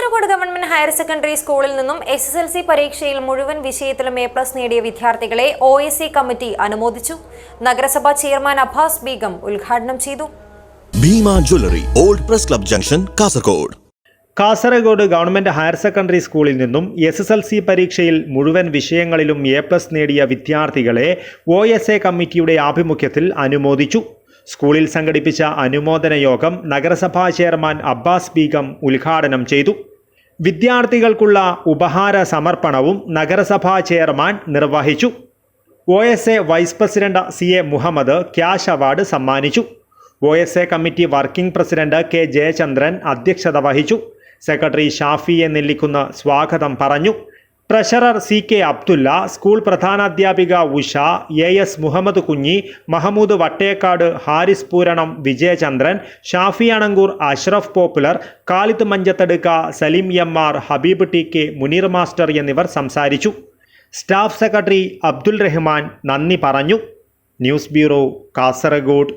Kasaragod government higher secondary സ്കൂളിൽ നിന്നും S S L C പരീക്ഷയിൽ മുഴുവൻ വിഷയത്തിലും എ പ്ലസ് നേടിയ വിദ്യാർത്ഥികളെ ഒ എസ് സി കമ്മിറ്റി അനുമോദിച്ചു. നഗരസഭാ ചെയർമാൻ അബ്ബാസ് ബീഗം ഉദ്ഘാടനം ചെയ്തു. Bhima jewellery old press club junction Kasaragod. Kasaragod government higher secondary സ്കൂളിൽ നിന്നും എസ് എസ് എൽ സി പരീക്ഷയിൽ മുഴുവൻ വിഷയങ്ങളിലും എ പ്ലസ് നേടിയ വിദ്യാർത്ഥികളെ ഒ എസ് എ കമ്മിറ്റിയുടെ ആഭിമുഖ്യത്തിൽ അനുമോദിച്ചു. സ്കൂളിൽ സംഘടിപ്പിച്ച അനുമോദന യോഗം നഗരസഭാ ചെയർമാൻ അബ്ബാസ് ബീഗം ഉദ്ഘാടനം ചെയ്തു. വിദ്യാർത്ഥികൾക്കുള്ള ഉപഹാര സമർപ്പണവും നഗരസഭാ ചെയർമാൻ നിർവഹിച്ചു. O S A vice president C A Muhammad cash award സമ്മാനിച്ചു. O S A committee working president K Jayachandran അധ്യക്ഷത വഹിച്ചു. സെക്രട്ടറി ഷാഫിയെ നെല്ലിക്കുന്ന് സ്വാഗതം പറഞ്ഞു. Treasurer C K Abdulla school പ്രധാനാധ്യാപിക Usha A S Muhammad Kunhi Mahmood Vattekkad Haris പൂരണം Vijayachandran Shafi Anangoor Ashraf popular കാലിത്ത് Manjathadukka Salim M R Habib T K Muneer master എന്നിവർ സംസാരിച്ചു. Staff secretary Abdul Rahman നന്ദി പറഞ്ഞു. News bureau Kasaragod.